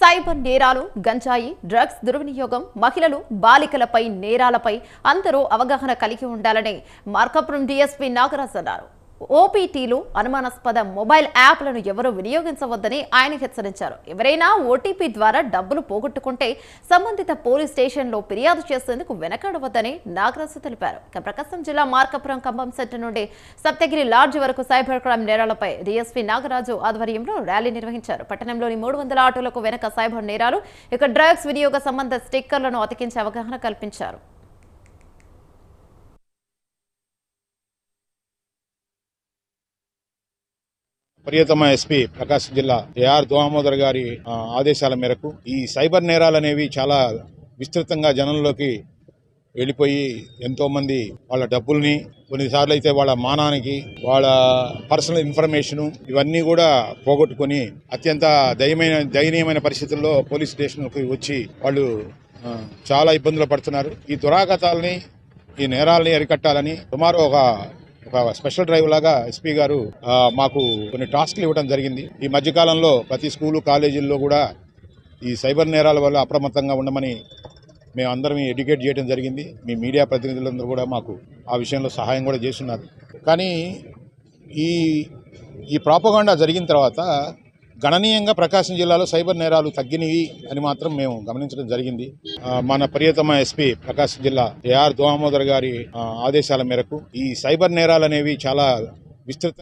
Cyber నేరాలు గంజాయి drugs దుర్వినియోగం మహిళలు బాలికలపై నేరాలపై అందరూ అవగాహన కలిగి ఉండాలని మార్కాపురం డీఎస్పీ నాగరాజ్ అన్నారు. ఓపీటీలు అనుమానాస్పద మొబైల్ యాప్లను ఎవరూ వినియోగించవద్దని ఆయన హెచ్చరించారు. ఎవరైనా ఓటీపీ ద్వారా డబ్బులు పోగొట్టుకుంటే సంబంధిత పోలీస్ స్టేషన్లో ఫిర్యాదు చేసేందుకు వెనకాడవద్దని నాగరాజు తెలిపారు. ఇక ప్రకాశం జిల్లా మార్కాపురం ఖమ్మం సెంటర్ నుండి సప్తగిరి లాడ్జ్ వరకు సైబర్ క్రైమ్ నేరాలపై డీఎస్పీ నాగరాజు ఆధ్వర్యంలో ర్యాలీ నిర్వహించారు. పట్టణంలోని మూడు వందల ఆటోలకు వెనక సైబర్ నేరాలు ఇక డ్రగ్స్ వినియోగ సంబంధ స్టిక్కర్లను అతికించే అవగాహన కల్పించారు. ప్రియతమ ఎస్పీ ప్రకాశం జిల్లా ఏఆర్ దోహమోదర్ గారి ఆదేశాల మేరకు ఈ సైబర్ నేరాలు అనేవి చాలా విస్తృతంగా జనంలోకి వెళ్ళిపోయి ఎంతోమంది వాళ్ళ డబ్బుల్ని కొన్నిసార్లు అయితే వాళ్ళ మానానికి వాళ్ళ పర్సనల్ ఇన్ఫర్మేషన్ ఇవన్నీ కూడా పోగొట్టుకొని అత్యంత దయమైన దయనీయమైన పరిస్థితుల్లో పోలీస్ స్టేషన్కి వచ్చి వాళ్ళు చాలా ఇబ్బందులు పడుతున్నారు. ఈ దురాగతాలని ఈ నేరాలని అరికట్టాలని సుమారు ఒక ఒక స్పెషల్ డ్రైవ్ లాగా ఎస్పీ గారు మాకు కొన్ని టాస్క్లు ఇవ్వడం జరిగింది. ఈ మధ్యకాలంలో ప్రతి స్కూలు కాలేజీల్లో కూడా ఈ సైబర్ నేరాల వల్ల అప్రమత్తంగా ఉండమని మేము అందరం ఎడ్యుకేట్ చేయడం జరిగింది. మీ మీడియా ప్రతినిధులందరూ కూడా మాకు ఆ విషయంలో సహాయం కూడా చేస్తున్నారు. కానీ ఈ ఈ ప్రాపగాండా జరిగిన తర్వాత గణనీయంగా ప్రకాశం జిల్లాలో సైబర్ నేరాలు తగ్గినవి అని మాత్రం మేము గమనించడం జరిగింది. మన ప్రియతమ ఎస్పీ ప్రకాశం జిల్లా ఏఆర్ దోమోదర్ గారి ఆదేశాల మేరకు ఈ సైబర్ నేరాలు అనేవి చాలా విస్తృత